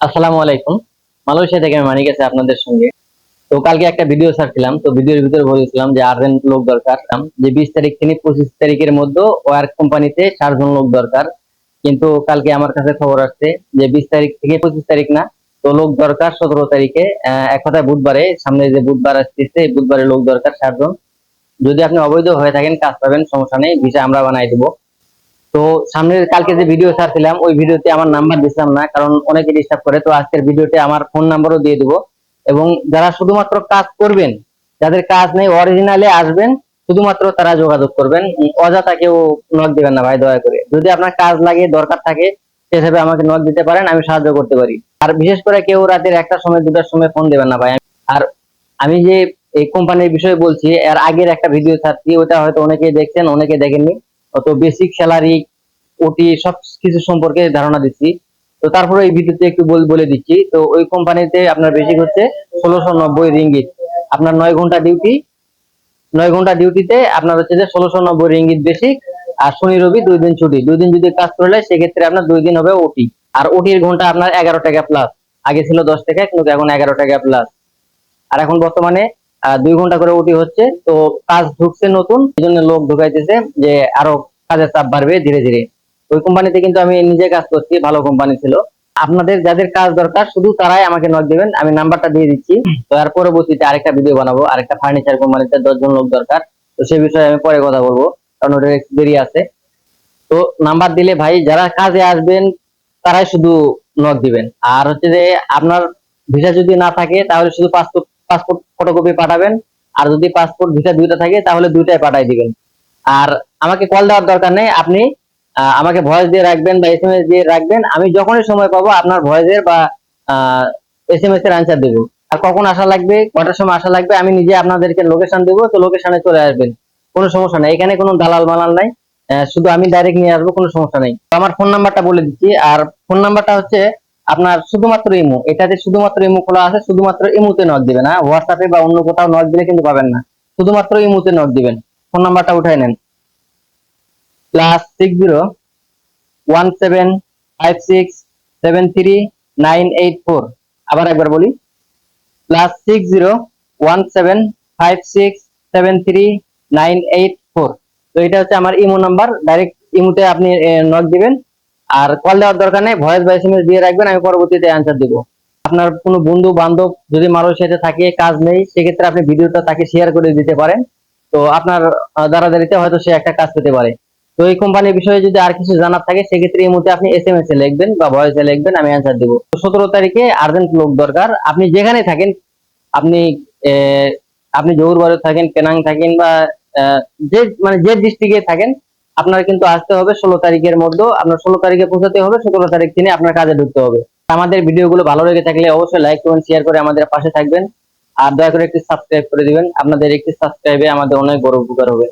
আসসালামু আলাইকুম। মালয়েশিয়া থেকে আমি মানিক আছে আপনাদের সঙ্গে। তো কালকে একটা ভিডিও ছাড়ছিলাম, তো ভিডিওর ভিতরে বলেছিলাম যে আর্জেন্ট লোক দরকার। যে বিশ তারিখ থেকে পঁচিশ তারিখের মধ্যে ওয়ার্ক কোম্পানিতে চারজন লোক দরকার। কিন্তু কালকে আমার কাছে খবর আসছে যে বিশ তারিখ থেকে পঁচিশ তারিখ না, তো লোক দরকার সতেরো তারিখে। এক কথায় বুধবারে, সামনে যে বুধবার আসতেছে, বুধবারে লোক দরকার চারজন। যদি আপনি অবৈধ হয়ে থাকেন, কাজ পাবেন, সমস্যা নেই, ভিসা আমরা বানাই দিব। তো সামনের কালকে যে ভিডিও ছাড়ছিলাম, ওই ভিডিওতে আমার নাম্বার দিছিলাম না, কারণ অনেকে ডিস্টার্ব করে। তো আজকের ভিডিওতে আমার ফোন নাম্বারও দিয়ে দিব। এবং যারা শুধুমাত্র কাজ করবেন, যাদের কাজ নেই অরিজিনালে আসবেন, শুধুমাত্র তারা যোগাযোগ করবেন। অযথা কেউ নক দিবেন না ভাই, দয়া করে। যদি আপনার কাজ লাগে, দরকার থাকে সেভাবে আমাকে নক দিতে পারেন, আমি সাহায্য করতে পারি। আর বিশেষ করে কেউ রাতের একটা সময়, দুটার সময় ফোন দেবেন না ভাই। আর আমি যে এই কোম্পানির বিষয়ে বলছি, এর আগের একটা ভিডিও ছাড়ছি, ওটা হয়তো অনেকেই দেখছেন, অনেকে দেখেননি। অত বেসিক স্যালারি ওটি সব কিছু সম্পর্কে ধারণা দিচ্ছি। তো তারপরে এই ভিডিওতে একটু বল- দিচ্ছি। তো ওই কোম্পানিতে আপনার বেসিক হচ্ছে ষোলোশো নব্বই রিঙ্গিত। আপনার নয় ঘণ্টা ডিউটি নয় ঘণ্টা ডিউটিতে আপনার হচ্ছে যে ষোলোশো নব্বই রিঙ্গিত বেসিক আর শনি, রবি দুই দিন ছুটি। দুই দিন যদি কাজ করলে সেক্ষেত্রে আপনার দুই দিন হবে ওটি আর ওটির ঘণ্টা আপনার এগারো টাকা প্লাস আগে ছিল দশ টাকা, কিন্তু এখন এগারো টাকা প্লাস আর এখন বর্তমানে দুই ঘণ্টা করে ওটি হচ্ছে। তো কাজ ঢুকছে নতুন, এই জন্য লোক ঢুকাইতেছে যে আরও কাজের চাপ বাড়বে ধীরে ধীরে। ওই কোম্পানিতে কিন্তু আমি নিজে কাজ করছি, ভালো কোম্পানি ছিল। আপনাদের যাদের কাজ দরকার, শুধু তারাই আমাকে নক দিবেন, আমি নাম্বারটা দিয়ে দিচ্ছি। তো এর পরবর্তীতে আরেকটা ভিডিও বানাবো, আরেকটা ফার্নিচার কোম্পানিতে দশজন লোক দরকার। তো সেই বিষয়ে আমি পরে কথা বলব, কারণ ওটা একটু দেরি আছে। তো নাম্বার দিলে ভাই, যারা কাজে আসবেন, তারাই শুধু নক দিবেন। আর হচ্ছে যে আপনার ভিসা যদি না থাকে, তাহলে শুধু পাসপোর্ট পাসপোর্ট ফটোকপি পাঠাবেন। আর যদি পাসপোর্ট ভিসা দুইটা থাকে, তাহলে দুইটাই পাঠাই দিবেন। আর আমাকে কল দেওয়ার দরকার নেই। আপনি আমাকে ভয়েস দিয়ে রাখবেন বা এস এম এস দিয়ে রাখবেন। আমি যখনই সময় পাবো, আপনার ভয়েসের বা এস এম এস এর আনসার দেবো। আর কখন আসা লাগবে, কটার সময় আসা লাগবে, আমি নিজে আপনাদেরকে লোকেশন দেবো। তো লোকেশনে চলে আসবেন। কোনো সমস্যা নেই। এখানে কোনো দালাল মালাল নাই। শুধু আমি ডাইরেক্ট নিয়ে আসব, কোনো সমস্যা নেই। আমার ফোন নাম্বারটা বলে দিচ্ছি। আর ফোন নাম্বারটা হচ্ছে আপনার শুধুমাত্র ইমো এটাতে শুধুমাত্র ইমো খোলা আছে, শুধুমাত্র ইমোতে নক দিবেন হ্যাঁ? হোয়াটসঅ্যাপে বা অন্য কোথাও নক দিলে কিন্তু পাবেন না। শুধুমাত্র ইমোতে নক দিবেন। ফোন নাম্বারটা উঠাই নেন। Plus six zero one seven five six seven three nine eight four আবার একবার বলি। Plus six zero one seven five six seven three nine eight four তো এটা হচ্ছে আমার ইমো নাম্বার ডাইরেক্ট ইমোতে আপনি নক দিবেন। আর কল দেওয়ার দরকার নেই ভয়েস বা এসএমএস দিয়ে রাখবেন, আমি পরবর্তীতে অ্যান্সার দিব। আপনার কোনো বন্ধু, বান্ধব যদি মালয়েশিয়াতে থাকে, কাজ নেই, সেক্ষেত্রে আপনি ভিডিওটা তাকে শেয়ার করে দিতে পারেন। তো আপনার দাঁড়াদাঁড়িতে হয়তো সে একটা কাজ পেতে পারে। তো এই কোম্পানির বিষয়ে যদি আর কিছু জানার থাকে, সেক্ষেত্রে এই মুহূর্তে আপনি এস এম এস এ লিখবেন বা ভয়েসে লিখবেন, আমি অ্যান্সার দেবো। সতেরো তারিখে আর্জেন্ট লোক দরকার। আপনি যেখানে থাকেন, আপনি আপনি জহুরবারে থাকেন, পেনাং থাকেন বা যে মানে যে ডিস্ট্রিক্টে থাকেন আপনার কিন্তু আসতে হবে ষোলো তারিখের মধ্যে। আপনার ষোলো তারিখে পৌঁছাতে হবে, সতেরো তারিখ দিনে আপনার কাজে ঢুকতে হবে। আমাদের ভিডিও গুলো ভালো লেগে থাকলে অবশ্যই লাইক করুন শেয়ার করে আমাদের পাশে থাকবেন। আর দয়া করে একটি সাবস্ক্রাইব করে দিবেন। আপনাদের একটি সাবস্ক্রাইবে আমাদের অনেক বড় উপকার হবে।